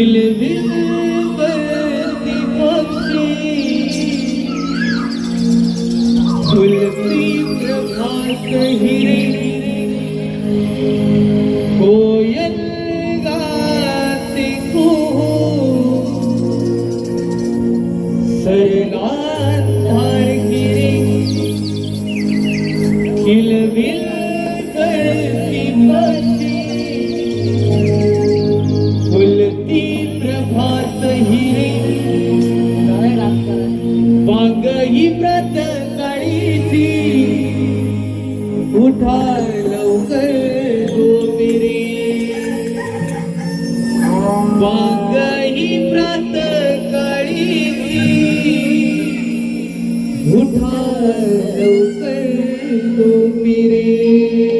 विलविलवती पक्षी। तुलसी प्रभात हिरे उठाय लवकर गोपिरे वांग ही प्रात काळी उठाय लवकर गोपिरे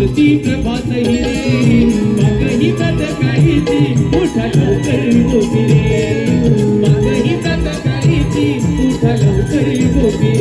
बोलती प्रभात हिरे मागही तात काहीची उठा लवकर गोपी रे. मागही तात काहीची लवकर गोपी